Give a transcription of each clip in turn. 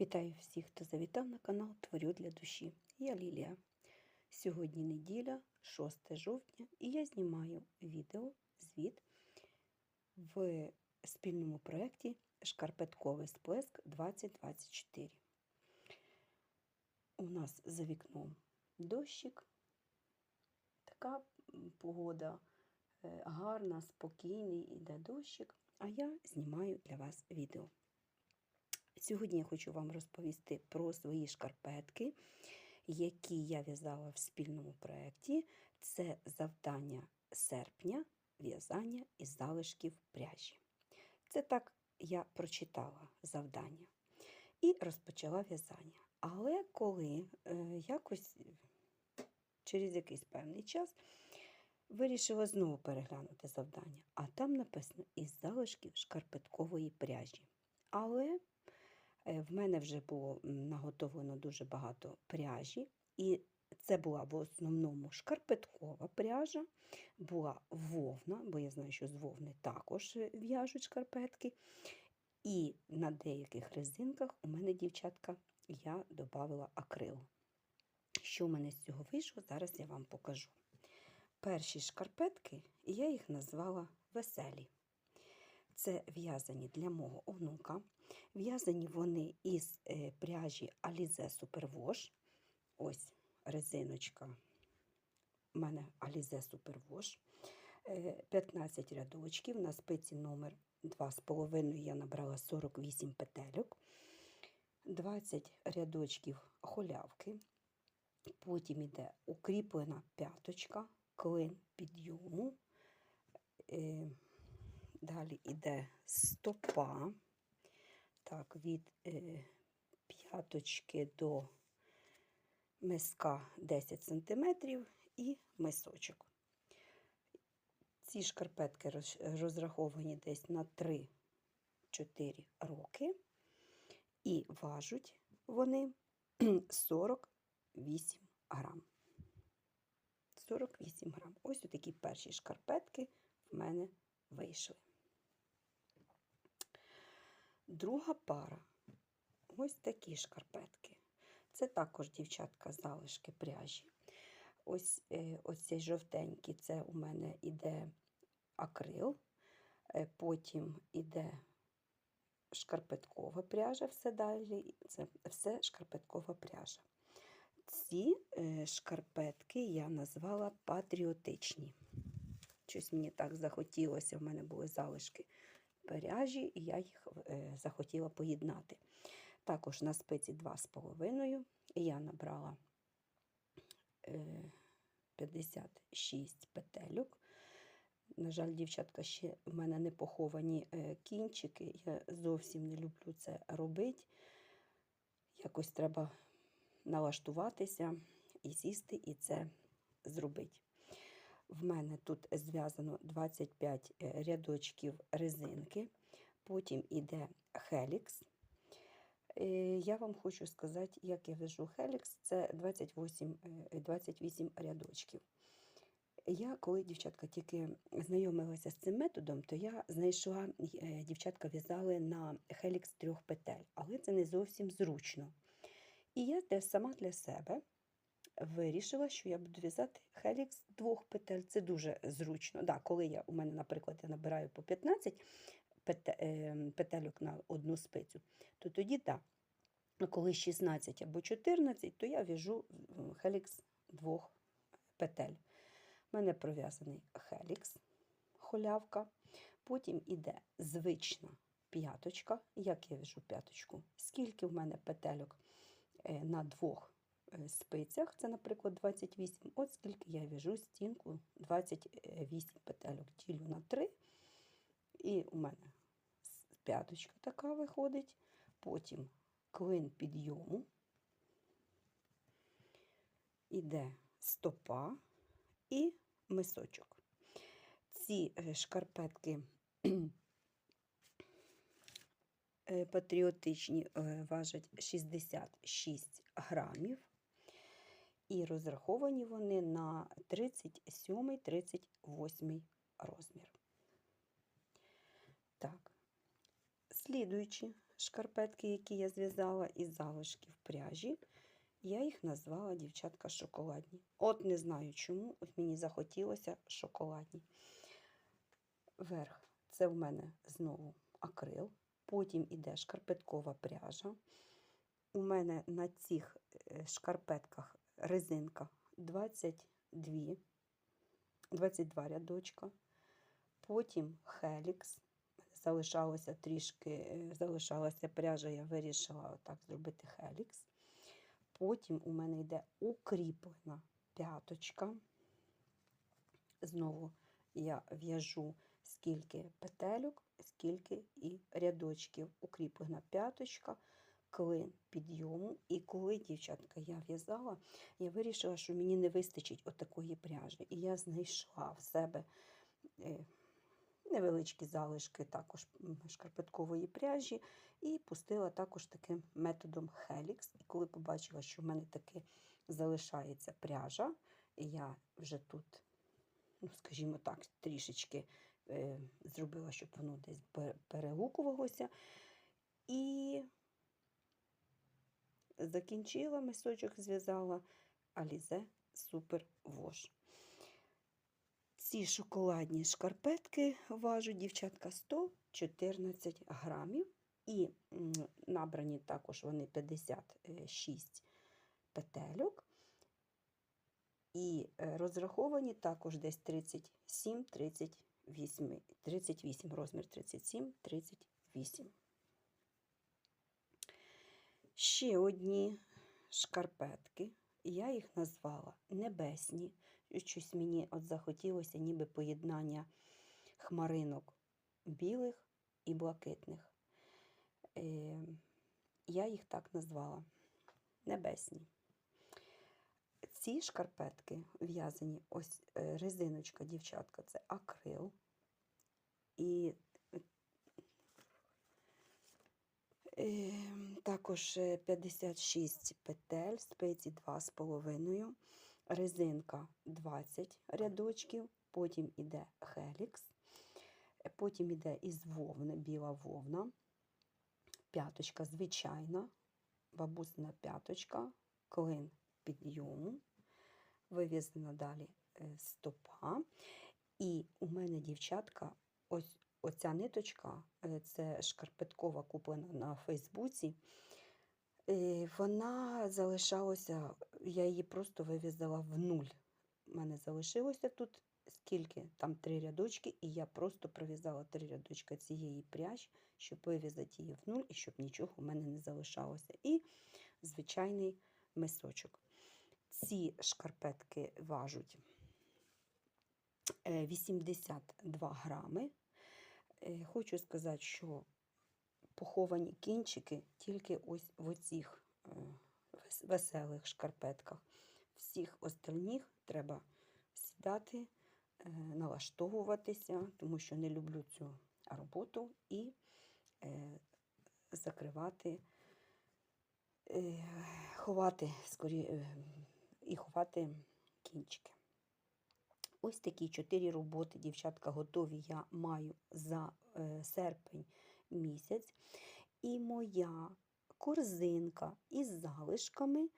Вітаю всіх, хто завітав на канал Творю для душі. Я Лілія. Сьогодні неділя, 6 жовтня, і я знімаю відео, звіт в спільному проєкті Шкарпетковий сплеск 2024. У нас за вікном дощик. Така погода е, гарна, спокійний, іде дощик, а я знімаю для вас відео. Сьогодні я хочу вам розповісти про свої шкарпетки, які я в'язала в спільному проєкті. Це завдання серпня в'язання із залишків пряжі. Це так я прочитала завдання і розпочала в'язання. Але коли е, якось через якийсь певний час вирішила знову переглянути завдання, а там написано із залишків шкарпеткової пряжі. Але В мене вже було наготовлено дуже багато пряжі, і це була в основному шкарпеткова пряжа, була вовна, бо я знаю, що з вовни також е, в'яжуть шкарпетки. І на деяких резинках у мене, дівчатка, я додавала акрил. Що в мене з цього вийшло, зараз я вам покажу. Перші шкарпетки, я їх назвала веселі. Це в'язані для мого онука. В'язані вони із е, пряжі Alize Superwash. Ось резиночка. У мене Alize Superwash. Е, 15 рядочків. На спиці номер 2,5 я набрала 48 петельок. 20 рядочків холявки. Потім йде укріплена п'яточка, клин підйому. Е, Далі йде стопа. Так, від е, п'яточки до миска 10 см і мисочок. Ці шкарпетки розраховані десь на 3-4 роки. І важуть вони 48 грам. 48 грам. Ось такі перші шкарпетки в мене вийшли. Друга пара. Ось такі шкарпетки. Це також, дівчатка, залишки пряжі. Ось е, ось цей жовтенький, це у мене іде акрил, е, потім іде шкарпеткова пряжа, все далі. Це все шкарпеткова пряжа. Ці е, шкарпетки я назвала патріотичні. Щось мені так захотілося, в мене були залишки пряжі, і я їх е, захотіла поєднати. Також на спиці 2,5 я набрала е, 56 петельок. На жаль, дівчатка, ще в мене не поховані е, кінчики. Я зовсім не люблю це робити. Якось треба налаштуватися і сісти, і це зробити. В мене тут зв'язано 25 е, рядочків резинки, потім іде хелікс. Е, Я вам хочу сказати, як я вяжу хелікс, це 28, е, 28 рядочків. Я, коли дівчатка тільки знайомилася з цим методом, то я знайшла, е, дівчатка в'язали на хелікс трьох петель, але це не зовсім зручно. І я сама для себе вирішила, що я буду в'язати хелікс двох петель. Це дуже зручно. Да, коли я, у мене, наприклад, я набираю по 15 пете- е, петельок на одну спицю, то тоді так. А коли 16 або 14, то я в'яжу хелікс двох петель. У мене пров'язаний хелікс, холявка. Потім іде звична п'яточка. Як я в'яжу п'яточку? Скільки в мене петельок е, на двох спицях, це, наприклад, 28. От скільки я в'яжу стінку 28 петельок ділю на 3. І у мене п'яточка така виходить. Потім клин підйому. Іде стопа і мисочок. Ці е, шкарпетки е, патріотичні е, важать 66 грамів. І розраховані вони на 37-38 розмір. Так, слідуючі шкарпетки, які я зв'язала, із залишків пряжі. Я їх назвала дівчатка шоколадні. От не знаю чому, от мені захотілося шоколадні. Верх це в мене знову акрил, потім іде шкарпеткова пряжа. У мене на цих е, шкарпетках резинка 22, 22 рядочка. Потім хелікс. Залишалося трішки, е, залишалася пряжа, я вирішила отак зробити хелікс. Потім у мене йде укріплена п'яточка. Знову я в'яжу скільки петельок, скільки і рядочків. Укріплена п'яточка, клин підйому. І коли, дівчатка, я в'язала, я вирішила, що мені не вистачить отакої пряжі. І я знайшла в себе е, невеличкі залишки також шкарпеткової пряжі і пустила також таким методом Helix. І коли побачила, що в мене таки залишається пряжа, я вже тут, ну, скажімо так, трішечки е, зробила, щоб воно десь пе- перегукувалося. І закінчила мисочок, зв'язала Alize Super Wash. Ці шоколадні шкарпетки важать, дівчатка, 114 грамів. І набрані також вони 56 петельок. І е, розраховані також десь 37-38, 38, розмір 37-38. Ще одні шкарпетки. Я їх назвала небесні. Щось мені от захотілося ніби поєднання хмаринок білих і блакитних. Е, я їх так назвала небесні. Ці шкарпетки в'язані, ось е, резиночка, дівчатка, це акрил. І е, також е, 56 петель, спиці 2,5, резинка 20 рядочків, потім іде хелікс, е, потім іде із вовни, біла вовна, п'яточка звичайна, бабусина п'яточка, клин підйому, вив'язана далі е, стопа. І у мене, дівчатка, ось оця ниточка, е, це шкарпеткова куплена на Фейсбуці. е, Вона залишалася, я її просто вив'язала в нуль. У мене залишилося тут скільки? Там три рядочки, і я просто пров'язала три рядочка цієї пряжі, щоб вив'язати її в нуль і щоб нічого у мене не залишалося. І звичайний мисочок. Ці шкарпетки важуть е, 82 грами. Е, Хочу сказати, що поховані кінчики тільки ось в оцих е, веселих шкарпетках. Всіх остальних треба сідати, е, налаштовуватися, тому що не люблю цю роботу і закривати, ховати скорі, і ховати кінчики. Ось такі чотири роботи, дівчатка, готові я маю за е, серпень місяць. І моя корзинка із залишками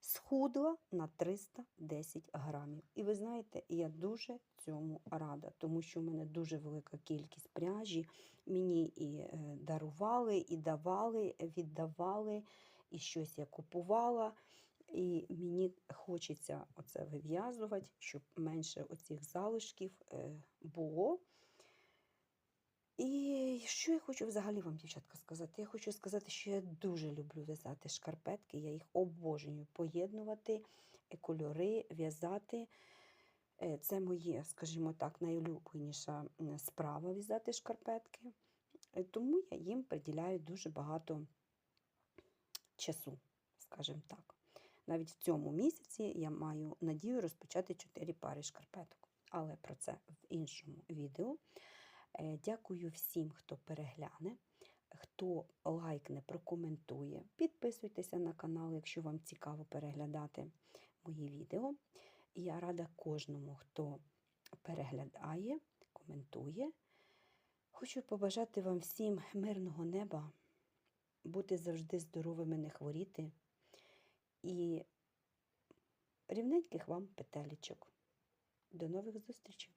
схудла на 310 грамів. І ви знаєте, я дуже цьому рада, тому що в мене дуже велика кількість пряжі. Мені і е, дарували, і давали, віддавали, і щось я купувала. І мені хочеться оце вив'язувати, щоб менше оцих залишків е, було. І що я хочу взагалі вам, дівчатка, сказати? Я хочу сказати, що я дуже люблю в'язати шкарпетки, я їх обожнюю поєднувати, е, кольори, в'язати. Е, Це моє, скажімо так, найулюбленіша справа в'язати шкарпетки. Тому я їм приділяю дуже багато часу, скажімо так. Навіть в цьому місяці я маю надію розпочати 4 пари шкарпеток. Але про це в іншому відео. Е, Дякую всім, хто перегляне, хто лайкне, прокоментує. Підписуйтеся на канал, якщо вам цікаво переглядати мої відео. Я рада кожному, хто переглядає, коментує. Хочу побажати вам всім мирного неба, бути завжди здоровими, не хворіти. І рівненьких вам петелечок. До нових зустрічей!